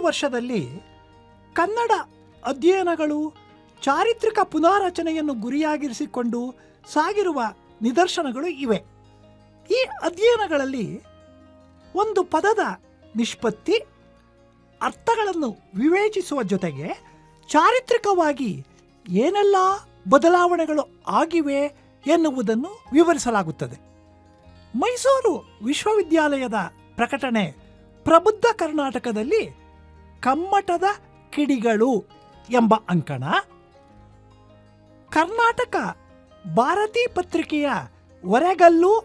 ವರ್ಷದಲ್ಲಿ ಕನ್ನಡ ಅಧ್ಯಯನಗಳು ಚಾರಿತ್ರಿಕ ಪುನಾರಚನೆಯನ್ನು ಗುರಿಯಾಗಿರಿಸಿಕೊಂಡು ಸಾಗಿರುವ ನಿದರ್ಶನಗಳು ಇವೆ. ಈ ಅಧ್ಯಯನಗಳಲ್ಲಿ ಒಂದು ಪದದ ನಿಷ್ಪತ್ತಿ, ಅರ್ಥಗಳನ್ನು ವಿವೇಚಿಸುವ ಜೊತೆಗೆ ಚಾರಿತ್ರಿಕವಾಗಿ ಏನೆಲ್ಲ ಬದಲಾವಣೆಗಳು ಆಗಿವೆ ಎನ್ನುವುದನ್ನು ವಿವರಿಸಲಾಗುತ್ತದೆ. ಮೈಸೂರು ವಿಶ್ವವಿದ್ಯಾಲಯದ ಪ್ರಕಟಣೆ ಪ್ರಬುದ್ಧ ಕರ್ನಾಟಕದಲ್ಲಿ ಕಮ್ಮಟದ ಕಿಡಿಗಳು ಎಂಬ ಅಂಕಣ. ಕರ್ನಾಟಕ ಭಾರತಿ ಪತ್ರಿಕೆಯ ಹೊರೆಗಲ್ಲು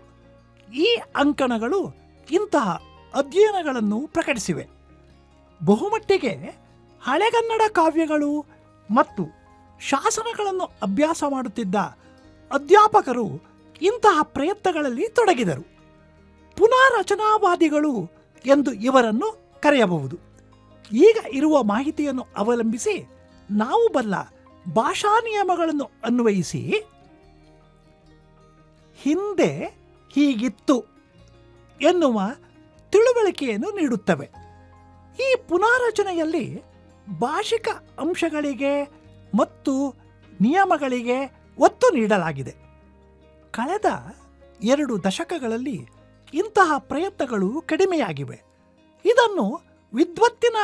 ಈ ಅಂಕಣಗಳು ಇಂತಹ ಅಧ್ಯಯನಗಳನ್ನು ಪ್ರಕಟಿಸಿವೆ. ಬಹುಮಟ್ಟಿಗೆ ಹಳೆಗನ್ನಡ ಕಾವ್ಯಗಳು ಮತ್ತು ಶಾಸನಗಳನ್ನು ಅಭ್ಯಾಸ ಮಾಡುತ್ತಿದ್ದ ಅಧ್ಯಾಪಕರು ಇಂತಹ ಪ್ರಯತ್ನಗಳಲ್ಲಿ ತೊಡಗಿದರು. ಪುನಾರಚನಾವಾದಿಗಳು ಎಂದು ಇವರನ್ನು ಕರೆಯಬಹುದು. ಈಗ ಇರುವ ಮಾಹಿತಿಯನ್ನು ಅವಲಂಬಿಸಿ ನಾವು ಬಲ್ಲ ಭಾಷಾ ನಿಯಮಗಳನ್ನು ಅನ್ವಯಿಸಿ. ಹಿಂದೆ ಹೀಗಿತ್ತು ಎನ್ನುವ ತಿಳುವಳಿಕೆಯನ್ನು ನೀಡುತ್ತವೆ. ಈ ಪುನಾರಚನೆಯಲ್ಲಿ ಭಾಷಿಕ ಅಂಶಗಳಿಗೆ ಮತ್ತು ನಿಯಮಗಳಿಗೆ ಒತ್ತು ನೀಡಲಾಗಿದೆ. ಕಳೆದ ಎರಡು ದಶಕಗಳಲ್ಲಿ ಇಂತಹ ಪ್ರಯತ್ನಗಳು ಕಡಿಮೆಯಾಗಿವೆ. ಇದನ್ನು ವಿದ್ವತ್ತಿನ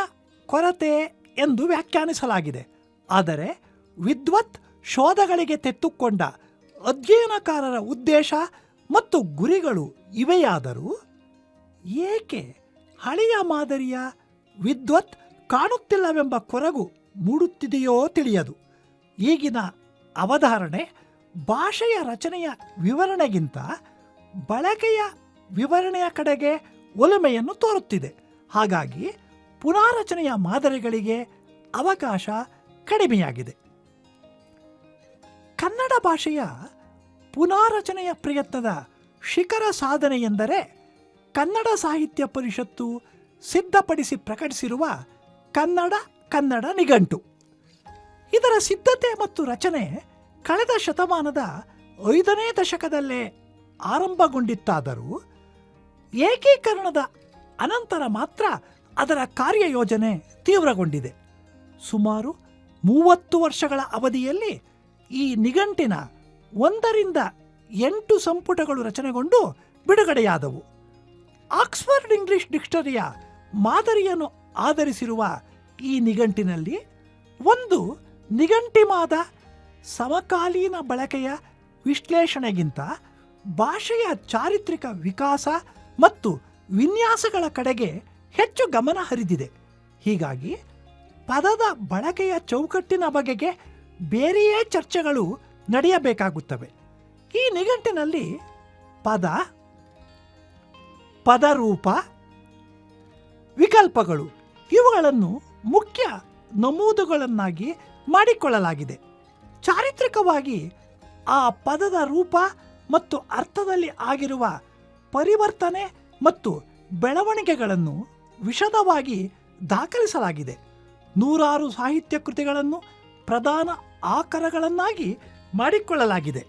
ಕೊರತೆ ಎಂದು ವ್ಯಾಖ್ಯಾನಿಸಲಾಗಿದೆ. ಆದರೆ ವಿದ್ವತ್ ಶೋಧಗಳಿಗೆ ತೆತ್ತುಕೊಂಡ ಅಧ್ಯಯನಕಾರರ ಉದ್ದೇಶ ಮತ್ತು ಗುರಿಗಳು ಇವೆಯಾದರೂ? ಏಕೆ ಹಳೆಯ ಮಾದರಿಯ ವಿದ್ವತ್ ಕಾಣುತ್ತಿಲ್ಲವೆಂಬ ಕೊರಗು ಮೂಡುತ್ತಿದೆಯೋ ತಿಳಿಯದು. ಈಗಿನ ಅವಧಾರಣೆ ಭಾಷೆಯ ರಚನೆಯ ವಿವರಣೆಗಿಂತ ಬಳಕೆಯ ವಿವರಣೆಯ ಕಡೆಗೆ ಒಲುಮೆಯನ್ನು ತೋರುತ್ತಿದೆ. ಹಾಗಾಗಿ ಪುನಾರಚನೆಯ ಮಾದರಿಗಳಿಗೆ ಅವಕಾಶ ಕಡಿಮೆಯಾಗಿದೆ. ಕನ್ನಡ ಭಾಷೆಯ ಪುನಾರಚನೆಯ ಪ್ರಯತ್ನದ ಶಿಖರ ಸಾಧನೆ ಎಂದರೆ ಕನ್ನಡ ಸಾಹಿತ್ಯ ಪರಿಷತ್ತು ಸಿದ್ಧಪಡಿಸಿ ಪ್ರಕಟಿಸಿರುವ ಕನ್ನಡ ಕನ್ನಡ ನಿಘಂಟು. ಇದರ ಸಿದ್ಧತೆ ಮತ್ತು ರಚನೆ ಕಳೆದ ಶತಮಾನದ ಐದನೇ ದಶಕದಲ್ಲೇ ಆರಂಭಗೊಂಡಿತ್ತಾದರೂ ಏಕೀಕರಣದ ಅನಂತರ ಮಾತ್ರ ಅದರ ಕಾರ್ಯಯೋಜನೆ ತೀವ್ರಗೊಂಡಿದೆ. ಸುಮಾರು ಮೂವತ್ತು ವರ್ಷಗಳ ಅವಧಿಯಲ್ಲಿ ಈ ನಿಘಂಟಿನ ಒಂದರಿಂದ ಎಂಟು ಸಂಪುಟಗಳು ರಚನೆಗೊಂಡು ಬಿಡುಗಡೆಯಾದವು. ಆಕ್ಸ್ಫರ್ಡ್ ಇಂಗ್ಲಿಷ್ ಡಿಕ್ಷನರಿಯ ಮಾದರಿಯನ್ನು ಆಧರಿಸಿರುವ ಈ ನಿಘಂಟಿನಲ್ಲಿ ಒಂದು ನಿಘಂಟಿಮಾದ ಸಮಕಾಲೀನ ಬಳಕೆಯ ವಿಶ್ಲೇಷಣೆಗಿಂತ ಭಾಷೆಯ ಚಾರಿತ್ರಿಕ ವಿಕಾಸ ಮತ್ತು ವಿನ್ಯಾಸಗಳ ಕಡೆಗೆ ಹೆಚ್ಚು ಗಮನ ಹರಿದಿದೆ. ಹೀಗಾಗಿ ಪದದ ಬಳಕೆಯ ಚೌಕಟ್ಟಿನ ಬಗೆಗೆ ಬೇರೆಯೇ ಚರ್ಚೆಗಳು ನಡೆಯಬೇಕಾಗುತ್ತವೆ. ಈ ನಿಘಂಟಿನಲ್ಲಿ ಪದ, ಪದರೂಪ, ವಿಕಲ್ಪಗಳು ಇವುಗಳನ್ನು ಮುಖ್ಯ ನಮೂದುಗಳನ್ನಾಗಿ ಮಾಡಿಕೊಳ್ಳಲಾಗಿದೆ. ಚಾರಿತ್ರಿಕವಾಗಿ ಆ ಪದದ ರೂಪ ಮತ್ತು ಅರ್ಥದಲ್ಲಿ ಆಗಿರುವ ಪರಿವರ್ತನೆ ಮತ್ತು ಬೆಳವಣಿಗೆಗಳನ್ನು ವಿಶದವಾಗಿ ದಾಖಲಿಸಲಾಗಿದೆ. ನೂರಾರು ಸಾಹಿತ್ಯ ಕೃತಿಗಳನ್ನು ಪ್ರಧಾನ ಆಕರಗಳನ್ನಾಗಿ ಮಾಡಿಕೊಳ್ಳಲಾಗಿದೆ.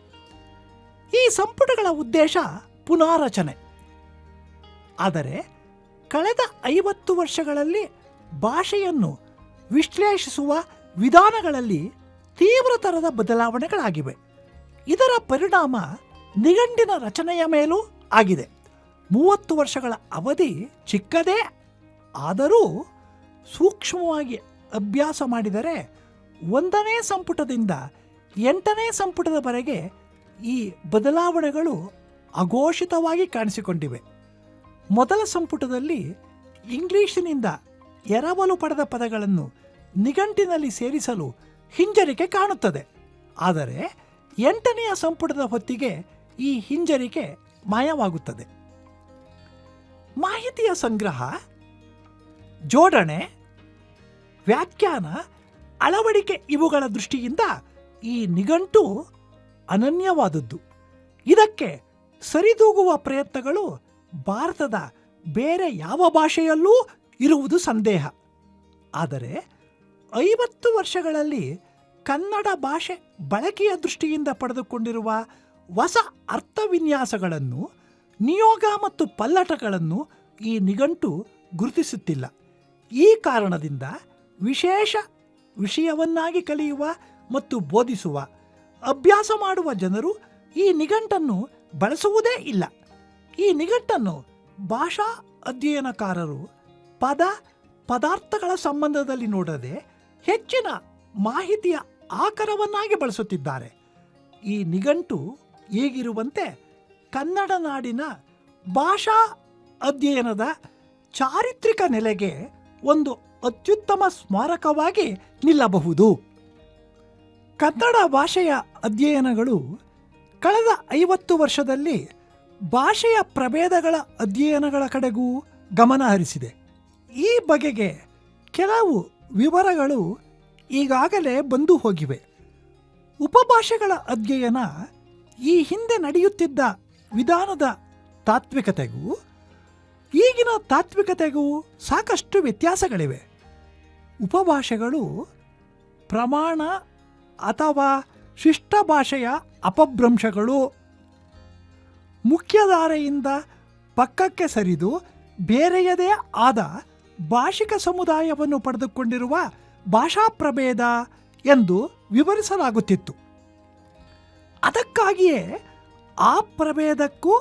ಈ ಸಂಪುಟಗಳ ಉದ್ದೇಶ ಪುನಾರಚನೆ. ಆದರೆ ಕಳೆದ ಐವತ್ತು ವರ್ಷಗಳಲ್ಲಿ ಭಾಷೆಯನ್ನು ವಿಶ್ಲೇಷಿಸುವ ವಿಧಾನಗಳಲ್ಲಿ ತೀವ್ರತರದ ಬದಲಾವಣೆಗಳಾಗಿವೆ. ಇದರ ಪರಿಣಾಮ ನಿಘಂಟಿನ ರಚನೆಯ ಮೇಲೂ ಆಗಿದೆ. ಮೂವತ್ತು ವರ್ಷಗಳ ಅವಧಿ ಚಿಕ್ಕದೇ, ಆದರೂ ಸೂಕ್ಷ್ಮವಾಗಿ ಅಭ್ಯಾಸ ಮಾಡಿದರೆ ಒಂದನೇ ಸಂಪುಟದಿಂದ ಎಂಟನೇ ಸಂಪುಟದವರೆಗೆ ಈ ಬದಲಾವಣೆಗಳು ಅಘೋಷಿತವಾಗಿ ಕಾಣಿಸಿಕೊಂಡಿವೆ. ಮೊದಲ ಸಂಪುಟದಲ್ಲಿ ಇಂಗ್ಲಿಶಿನಿಂದ ಎರವಲು ಪಡೆದ ಪದಗಳನ್ನು ನಿಘಂಟಿನಲ್ಲಿ ಸೇರಿಸಲು ಹಿಂಜರಿಕೆ ಕಾಣುತ್ತದೆ. ಆದರೆ ಎಂಟನೆಯ ಸಂಪುಟದ ಹೊತ್ತಿಗೆ ಈ ಹಿಂಜರಿಕೆ ಮಾಯವಾಗುತ್ತದೆ. ಮಾಹಿತಿಯ ಸಂಗ್ರಹ, ಜೋಡಣೆ, ವ್ಯಾಖ್ಯಾನ, ಅಳವಡಿಕೆ ಇವುಗಳ ದೃಷ್ಟಿಯಿಂದ ಈ ನಿಘಂಟು ಅನನ್ಯವಾದದ್ದು. ಇದಕ್ಕೆ ಸರಿದೂಗುವ ಪ್ರಯತ್ನಗಳು ಭಾರತದ ಬೇರೆ ಯಾವ ಭಾಷೆಯಲ್ಲೂ ಇರುವುದು ಸಂದೇಹ. ಆದರೆ ಐವತ್ತು ವರ್ಷಗಳಲ್ಲಿ ಕನ್ನಡ ಭಾಷೆ ಬಳಕೆಯ ದೃಷ್ಟಿಯಿಂದ ಪಡೆದುಕೊಂಡಿರುವ ಹೊಸ ಅರ್ಥವಿನ್ಯಾಸಗಳನ್ನು ನಿಯೋಗ ಮತ್ತು ಪಲ್ಲಟಗಳನ್ನು ಈ ನಿಘಂಟು ಗುರುತಿಸುತ್ತಿಲ್ಲ. ಈ ಕಾರಣದಿಂದ ವಿಶೇಷ ವಿಷಯವನ್ನಾಗಿ ಕಲಿಯುವ ಮತ್ತು ಬೋಧಿಸುವ, ಅಭ್ಯಾಸ ಮಾಡುವ ಜನರು ಈ ನಿಘಂಟನ್ನು ಬಳಸುವುದೇ ಇಲ್ಲ. ಈ ನಿಘಂಟನ್ನು ಭಾಷಾ ಅಧ್ಯಯನಕಾರರು ಪದ ಪದಾರ್ಥಗಳ ಸಂಬಂಧದಲ್ಲಿ ನೋಡದೆ ಹೆಚ್ಚಿನ ಮಾಹಿತಿಯ ಆಕರವನ್ನಾಗಿ ಬಳಸುತ್ತಿದ್ದಾರೆ. ಈ ನಿಘಂಟು ಈಗಿರುವಂತೆ ಕನ್ನಡ ನಾಡಿನ ಭಾಷಾ ಅಧ್ಯಯನದ ಚಾರಿತ್ರಿಕ ನೆಲೆಗೆ ಒಂದು ಅತ್ಯುತ್ತಮ ಸ್ಮಾರಕವಾಗಿ ನಿಲ್ಲಬಹುದು. ಕನ್ನಡ ಭಾಷೆಯ ಅಧ್ಯಯನಗಳು ಕಳೆದ ಐವತ್ತು ವರ್ಷದಲ್ಲಿ ಭಾಷೆಯ ಪ್ರಭೇದಗಳ ಅಧ್ಯಯನಗಳ ಕಡೆಗೂ ಗಮನ ಹರಿಸಿದೆ. ಈ ಬಗೆಗೆ ಕೆಲವು ವಿವರಗಳು ಈಗಾಗಲೇ ಬಂದು ಹೋಗಿವೆ. ಉಪಭಾಷೆಗಳ ಅಧ್ಯಯನ ಈ ಹಿಂದೆ ನಡೆಯುತ್ತಿದ್ದ ವಿಧಾನದ ತಾತ್ವಿಕತೆಗೂ, ಈಗಿನ ತಾತ್ವಿಕತೆಗೂ ಸಾಕಷ್ಟು ವ್ಯತ್ಯಾಸಗಳಿವೆ. ಉಪಭಾಷೆಗಳು ಪ್ರಮಾಣ ಅಥವಾ ಶಿಷ್ಟ ಭಾಷೆಯ ಅಪಭ್ರಂಶಗಳು ಮುಖ್ಯಧಾರೆಯಿಂದ ಪಕ್ಕಕ್ಕೆ ಸರಿದು ಬೇರೆಯದೇ ಆದ ಭಾಷಿಕ ಸಮುದಾಯವನ್ನು ಪಡೆದುಕೊಂಡಿರುವ ಭಾಷಾ ಪ್ರಭೇದ ಎಂದು ವಿವರಿಸಲಾಗುತ್ತಿತ್ತು. ಅದಕ್ಕಾಗಿಯೇ ಆ ಪ್ರಭೇದಕ್ಕೂ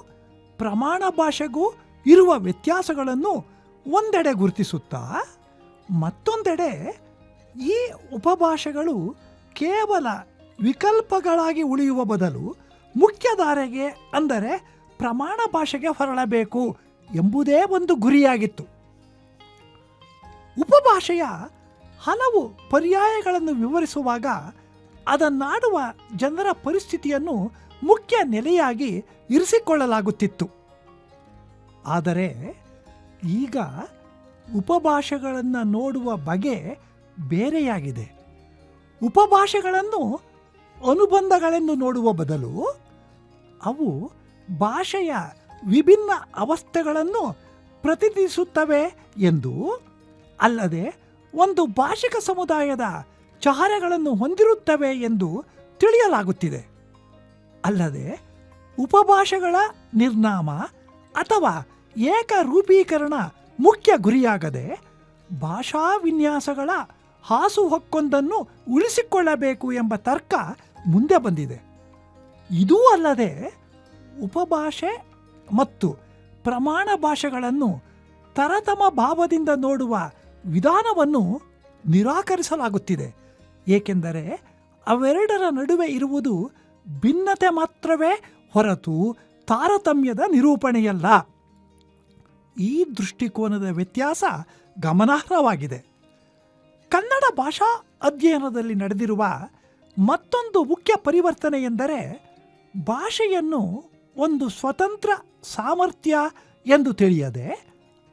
ಪ್ರಮಾಣ ಭಾಷೆಗೂ ಇರುವ ವ್ಯತ್ಯಾಸಗಳನ್ನು ಒಂದೆಡೆ ಗುರುತಿಸುತ್ತಾ, ಮತ್ತೊಂದೆಡೆ ಈ ಉಪಭಾಷೆಗಳು ಕೇವಲ ವಿಕಲ್ಪಗಳಾಗಿ ಉಳಿಯುವ ಬದಲು ಮುಖ್ಯಧಾರೆಗೆ ಅಂದರೆ ಪ್ರಮಾಣ ಭಾಷೆಗೆ ಹೊರಳಬೇಕು ಎಂಬುದೇ ಒಂದು ಗುರಿಯಾಗಿತ್ತು. ಉಪಭಾಷೆಯ ಹಲವು ಪರ್ಯಾಯಗಳನ್ನು ವಿವರಿಸುವಾಗ ಅದನ್ನಾಡುವ ಜನರ ಪರಿಸ್ಥಿತಿಯನ್ನು ಮುಖ್ಯ ನೆಲೆಯಾಗಿ ಇರಿಸಿಕೊಳ್ಳಲಾಗುತ್ತಿತ್ತು. ಆದರೆ ಈಗ ಉಪಭಾಷೆಗಳನ್ನು ನೋಡುವ ಬಗೆ ಬೇರೆಯಾಗಿದೆ. ಉಪಭಾಷೆಗಳನ್ನು ಅನುಬಂಧಗಳೆಂದು ನೋಡುವ ಬದಲು ಅವು ಭಾಷೆಯ ವಿಭಿನ್ನ ಅವಸ್ಥೆಗಳನ್ನು ಪ್ರತಿನಿಧಿಸುತ್ತವೆ ಎಂದು ಅಲ್ಲದೆ ಒಂದು ಭಾಷಿಕ ಸಮುದಾಯದ ಚಹರೆಗಳನ್ನು ಹೊಂದಿರುತ್ತವೆ ಎಂದು ತಿಳಿಯಲಾಗುತ್ತಿದೆ. ಅಲ್ಲದೆ, ಉಪಭಾಷೆಗಳ ನಿರ್ನಾಮ ಅಥವಾ ಏಕರೂಪೀಕರಣ ಮುಖ್ಯ ಗುರಿಯಾಗದೆ ಭಾಷಾ ವಿನ್ಯಾಸಗಳ ಹಾಸುಹೊಕ್ಕೊಂದನ್ನು ಉಳಿಸಿಕೊಳ್ಳಬೇಕು ಎಂಬ ತರ್ಕ ಮುಂದೆ ಬಂದಿದೆ. ಇದೂ ಅಲ್ಲದೆ, ಉಪಭಾಷೆ ಮತ್ತು ಪ್ರಮಾಣ ಭಾಷೆಗಳನ್ನು ತರತಮ ಭಾವದಿಂದ ನೋಡುವ ವಿಧಾನವನ್ನು ನಿರಾಕರಿಸಲಾಗುತ್ತಿದೆ. ಏಕೆಂದರೆ ಅವೆರಡರ ನಡುವೆ ಇರುವುದು ಭಿನ್ನತೆ ಮಾತ್ರವೇ ಹೊರತು ತಾರತಮ್ಯದ ನಿರೂಪಣೆಯಲ್ಲ. ಈ ದೃಷ್ಟಿಕೋನದ ವ್ಯತ್ಯಾಸ ಗಮನಾರ್ಹವಾಗಿದೆ. ಕನ್ನಡ ಭಾಷಾ ಅಧ್ಯಯನದಲ್ಲಿ ನಡೆದಿರುವ ಮತ್ತೊಂದು ಮುಖ್ಯ ಪರಿವರ್ತನೆ ಎಂದರೆ ಭಾಷೆಯನ್ನು ಒಂದು ಸ್ವತಂತ್ರ ಸಾಮರ್ಥ್ಯ ಎಂದು ತಿಳಿಯದೆ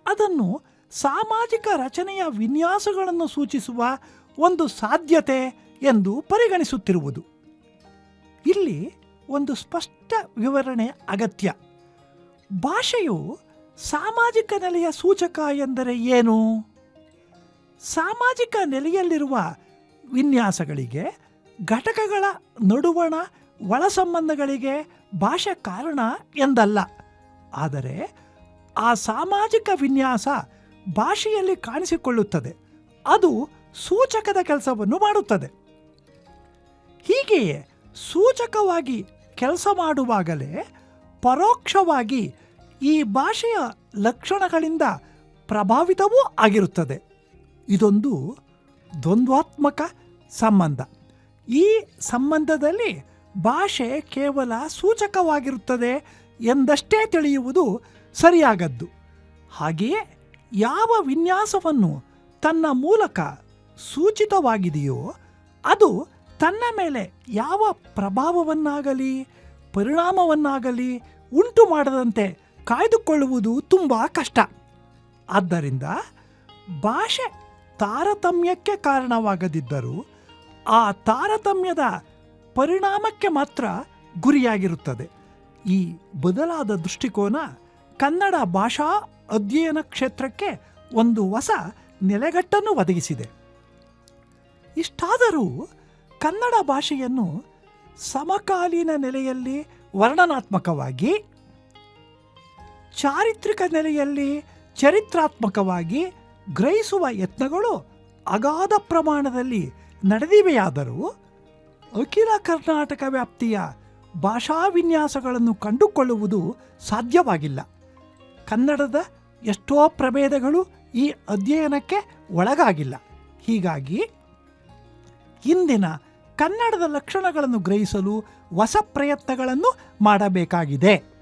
ಅದನ್ನು ಸಾಮಾಜಿಕ ರಚನೆಯ ವಿನ್ಯಾಸಗಳನ್ನು ಸೂಚಿಸುವ ಒಂದು ಸಾಧ್ಯತೆ ಎಂದು ಪರಿಗಣಿಸುತ್ತಿರುವುದು. ಇಲ್ಲಿ ಒಂದು ಸ್ಪಷ್ಟ ವಿವರಣೆ ಅಗತ್ಯ. ಭಾಷೆಯು ಸಾಮಾಜಿಕ ನೆಲೆಯ ಸೂಚಕ ಎಂದರೆ ಏನು? ಸಾಮಾಜಿಕ ನೆಲೆಯಲ್ಲಿರುವ ವಿನ್ಯಾಸಗಳಿಗೆ, ಘಟಕಗಳ ನಡುವಣ ಒಳ ಸಂಬಂಧಗಳಿಗೆ ಭಾಷೆ ಕಾರಣ ಎಂದಲ್ಲ. ಆದರೆ ಆ ಸಾಮಾಜಿಕ ವಿನ್ಯಾಸ ಭಾಷೆಯಲ್ಲಿ ಕಾಣಿಸಿಕೊಳ್ಳುತ್ತದೆ. ಅದು ಸೂಚಕದ ಕೆಲಸವನ್ನು ಮಾಡುತ್ತದೆ. ಹೀಗೆಯೇ ಸೂಚಕವಾಗಿ ಕೆಲಸ ಮಾಡುವಾಗಲೇ ಪರೋಕ್ಷವಾಗಿ ಈ ಭಾಷೆಯ ಲಕ್ಷಣಗಳಿಂದ ಪ್ರಭಾವಿತವೂ ಆಗಿರುತ್ತದೆ. ಇದೊಂದು ದ್ವಂದ್ವಾತ್ಮಕ ಸಂಬಂಧ. ಈ ಸಂಬಂಧದಲ್ಲಿ ಭಾಷೆ ಕೇವಲ ಸೂಚಕವಾಗಿರುತ್ತದೆ ಎಂದಷ್ಟೇ ತಿಳಿಯುವುದು ಸರಿಯಾಗದ್ದು ಹಾಗೆಯೇ ಯಾವ ವಿನ್ಯಾಸವನ್ನು ತನ್ನ ಮೂಲಕ ಸೂಚಿತವಾಗಿದೆಯೋ ಅದು ತನ್ನ ಮೇಲೆ ಯಾವ ಪ್ರಭಾವವನ್ನಾಗಲಿ, ಪರಿಣಾಮವನ್ನಾಗಲಿ ಉಂಟು ಮಾಡದಂತೆ ಕಾಯ್ದುಕೊಳ್ಳುವುದು ತುಂಬ ಕಷ್ಟ. ಆದ್ದರಿಂದ ಭಾಷೆ ತಾರತಮ್ಯಕ್ಕೆ ಕಾರಣವಾಗದಿದ್ದರೂ ಆ ತಾರತಮ್ಯದ ಪರಿಣಾಮಕ್ಕೆ ಮಾತ್ರ ಗುರಿಯಾಗಿರುತ್ತದೆ. ಈ ಬದಲಾದ ದೃಷ್ಟಿಕೋನ ಕನ್ನಡ ಭಾಷಾ ಅಧ್ಯಯನ ಕ್ಷೇತ್ರಕ್ಕೆ ಒಂದು ಹೊಸ ನೆಲೆಗಟ್ಟನ್ನು ಒದಗಿಸಿದೆ. ಇಷ್ಟಾದರೂ ಕನ್ನಡ ಭಾಷೆಯನ್ನು ಸಮಕಾಲೀನ ನೆಲೆಯಲ್ಲಿ ವರ್ಣನಾತ್ಮಕವಾಗಿ, ಚಾರಿತ್ರಿಕ ನೆಲೆಯಲ್ಲಿ ಚರಿತ್ರಾತ್ಮಕವಾಗಿ ಗ್ರಹಿಸುವ ಯತ್ನಗಳು ಅಗಾಧ ಪ್ರಮಾಣದಲ್ಲಿ ನಡೆದಿವೆಯಾದರೂ ಅಖಿಲ ಕರ್ನಾಟಕ ವ್ಯಾಪ್ತಿಯ ಭಾಷಾ ವಿನ್ಯಾಸಗಳನ್ನು ಕಂಡುಕೊಳ್ಳುವುದು ಸಾಧ್ಯವಾಗಿಲ್ಲ. ಕನ್ನಡದ ಎಷ್ಟೋ ಪ್ರಭೇದಗಳು ಈ ಅಧ್ಯಯನಕ್ಕೆ ಒಳಗಾಗಿಲ್ಲ. ಹೀಗಾಗಿ ಇಂದಿನ ಕನ್ನಡದ ಲಕ್ಷಣಗಳನ್ನು ಗ್ರಹಿಸಲು ಹೊಸ ಪ್ರಯತ್ನಗಳನ್ನು ಮಾಡಬೇಕಾಗಿದೆ.